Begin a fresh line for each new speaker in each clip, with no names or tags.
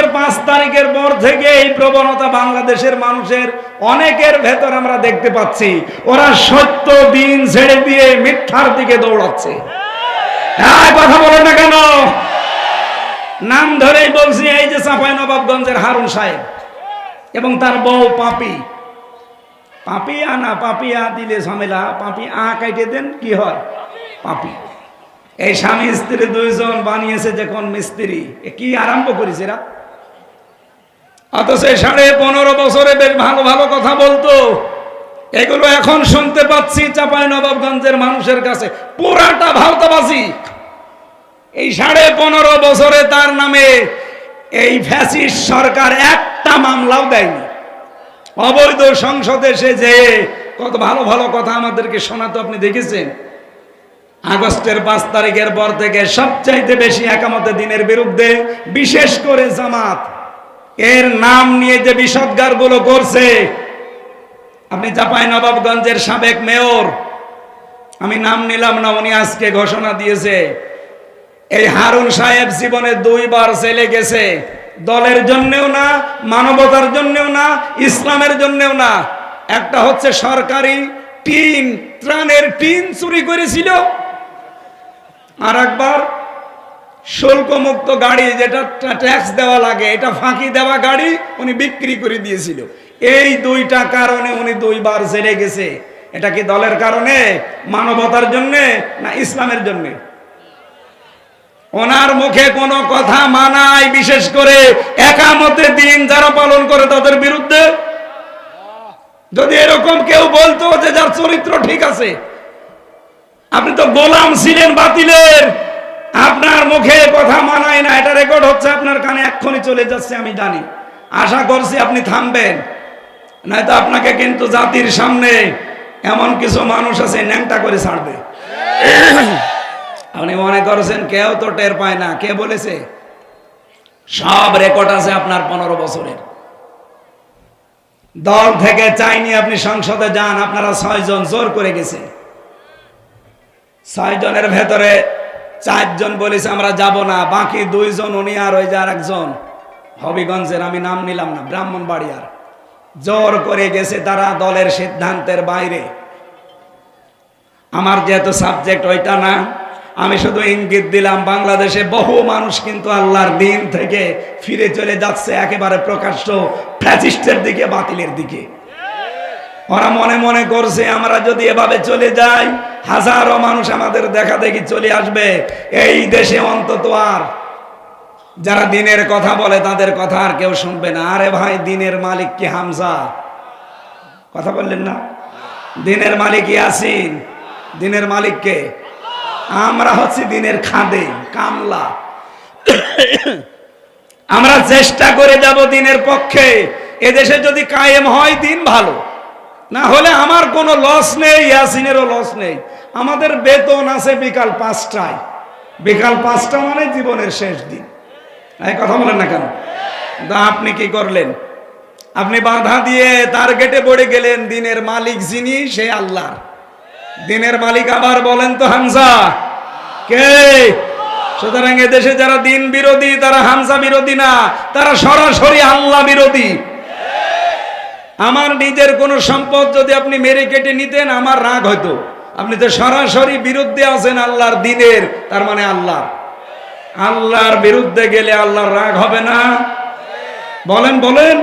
আগস্টের পাঁচ তারিখের পর থেকে এই প্রবণতা বাংলাদেশের মানুষের অনেকের ভেতর আমরা দেখতে পাচ্ছি। ওরা সত্য দিন ছেড়ে দিয়ে মিথ্যার দিকে দৌড়াচ্ছে। কথা বলেন না কেন? নাম ধরেই বলছি, এই যে চাঁপাই নবাবগঞ্জের হারুন সাহেব এবং তার বউ পাপি। পাপিয়া না পাপিয়া দিলে ঝামেলা, পাপি আ কাইটে দেন, কি হয়? পাপি। এই স্বামী স্ত্রী দুইজন বানিয়েছে যে কোন মিস্ত্রি। কি আরম্ভ করেছে এরা? অথচ সাড়ে পনেরো বছরে বেশ ভালো ভালো কথা বলতো। এগুলো এখন শুনতে পাচ্ছি চাপাই নবাবগঞ্জের মানুষের কাছে। পুরাটা ভাওতাবাজি এই সাড়ে পনেরো বছরে তার নামে এই ফ্যাসিস্ট সরকার একটা মামলাও দেয়নি। অবৈধ সংসদে সে যে কত ভালো ভালো কথা আমাদেরকে শোনাতো, আপনি দেখেছেন? আগস্টের পাঁচ তারিখের পর থেকে সবচাইতে বেশি একামতে দিনের বিরুদ্ধে বিশেষ করে জামাত এর নাম নিয়ে যে বিষদগারগুলো করছে আপনি চাপাই নবাবগঞ্জের সাবেক মেয়র, আমি নাম নিলাম না, উনি আজকে ঘোষণা দিয়েছে। এই হারুন সাহেব জীবনে দুইবার জেলে গেছে। দলের জন্যেও না, মানবতার জন্যেও না, ইসলামের জন্যেও না। একটা হচ্ছে সরকারি টিন, ত্রাণের টিন চুরি করেছিল। আর একবার শুল্ক মুক্ত গাড়ি যেটা ট্যাক্স দেওয়া লাগে, এটা ফাঁকি দেওয়া গাড়ি উনি বিক্রি করে দিয়েছিল। এই দুইটা কারণে উনি দুইবার জেলে গেছে। এটা কি দলের কারণে, মানবতার জন্যে, না ইসলামের জন্যে? ওনার মুখে কোনো কথা মানায়, বিশেষ করে একামতে দিন যারা পালন করে তাদের বিরুদ্ধে? যদি এরকম কেউ বলতো যে যার চরিত্র ঠিক আছে, আপনি তো গোলাম ছিলেন বাতিলের। আপনার মুখে কথা মানায় না, এটা রেকর্ড হচ্ছে আপনার কানে, এক্ষুনি চলে যাচ্ছে, আমি জানি। আশা করছি আপনি থামবেন। নয়তো আপনাকে কিন্তু জাতির সামনে এমন কিছু মানুষ আছে, ন্যাংটা করে ছাড়বে। আপনি মনে করছেন কেউ তো টের পায় না, কে বলেছে? সব রেকর্ড আছে আপনার পনেরো বছরের। দল থেকে চাইনি আপনি সংসদে যান, আপনারা ছয়জন জোর করে গেছে। ছয়জনের ভেতরে চারজন বলেছে, আমরা যাব না। বাকি দুইজন উনি আর ওই যে আর একজন হবিগঞ্জের আমি নাম নিলাম না, ব্রাহ্মণবাড়িয়ার। জোর করে গেছে তারা দলের সিদ্ধান্তের বাইরে। আমার যেহেতু সাবজেক্ট ওইটা না, আমি শুধু ইঙ্গিত দিলাম, বাংলাদেশে বহু মানুষ কিন্তু আল্লাহর দিন থেকে ফিরে চলে যাচ্ছে, একেবারে প্রকাশ্য ফ্যাসিস্টের দিকে, বাতিলের দিকে। ওরা মনে মনে করছে, আমরা যদি এভাবে চলে যাই, হাজারো মানুষ আমাদের দেখা দেখি চলে আসবে। এই দেশে অন্তত আর যারা দিনের কথা বলে, তাদের কথা আর কেউ শুনবে না। আরে ভাই, দিনের মালিক কি হামজা? কথা বললেন না? দিনের মালিক ইয়াসিন। দিনের মালিককে আমরা হচ্ছি দিনের খাদে, কামলা। আমরা চেষ্টা করে যাব দিনের পক্ষে। এদেশে যদি কায়েম হয়, দিন ভালো। না হলে আমার কোনো লস নেই, ইয়াসিনেরও লস নেই। আমাদের বেতন আছে বিকাল পাঁচটায়। বিকাল পাঁচটা মানে জীবনের শেষ দিন। এই কথা বলেন না কেন? তা আপনি কি করলেন? আপনি বাধা দিয়ে তার গেটে পড়ে গেলেন, দিনের মালিক যিনি, সে আল্লাহ দিনের মালিক আবার বলেন তো হামজা। কে? সুতরাং এদেশে যারা দিন বিরোধী, তারা হামজা বিরোধী না, তারা সরাসরি আল্লাহ বিরোধী। আমার নিজের কোনো সম্পদ যদি আপনি মেরে কেটে নিতেন, আমার রাগ হতো আপনি তো সরাসরি বিরুদ্ধে আছেন আল্লাহর দিনের, তার মানে আল্লাহ আল্লাহর বিরুদ্ধে গেলে আল্লাহর রাগ হবে না। বলেন বলেন।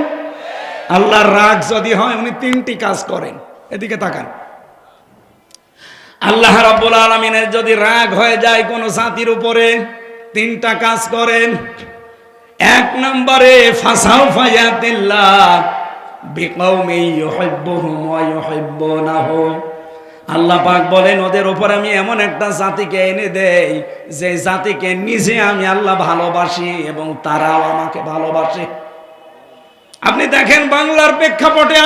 আল্লাহর রাগ যদি হয়, উনি তিনটি কাজ করেন। এদিকে তাকান। আল্লাহ রাব্বুল আলমিনের যদি রাগ হয়ে যায় কোন জাতির উপরে, তিনটা কাজ করেন। এক নম্বরে ফাসাও ফায়াতিল্লাহ আল্লাহ পাক বলেন, ওদের উপর আমি এমন একটা জাতিকে এনে দেই, যে জাতিকে নিজে আমি আল্লাহ ভালোবাসি এবং তারাও আমাকে ভালোবাসে। আপনি দেখেন বাংলার প্রেক্ষাপটে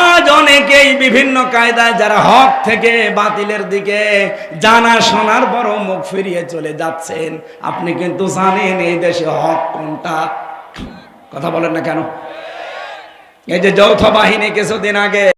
আজ অনেকেই বিভিন্ন কায়দায় যারা হক থেকে বাতিলের দিকে জানা শোনার বড় মুখ ফিরিয়ে চলে যাচ্ছেন। আপনি কিন্তু জানেন এই দেশে হক কোনটা? কথা বলেন না কেন? এই যে যৌথ বাহিনী কিছুদিন আগে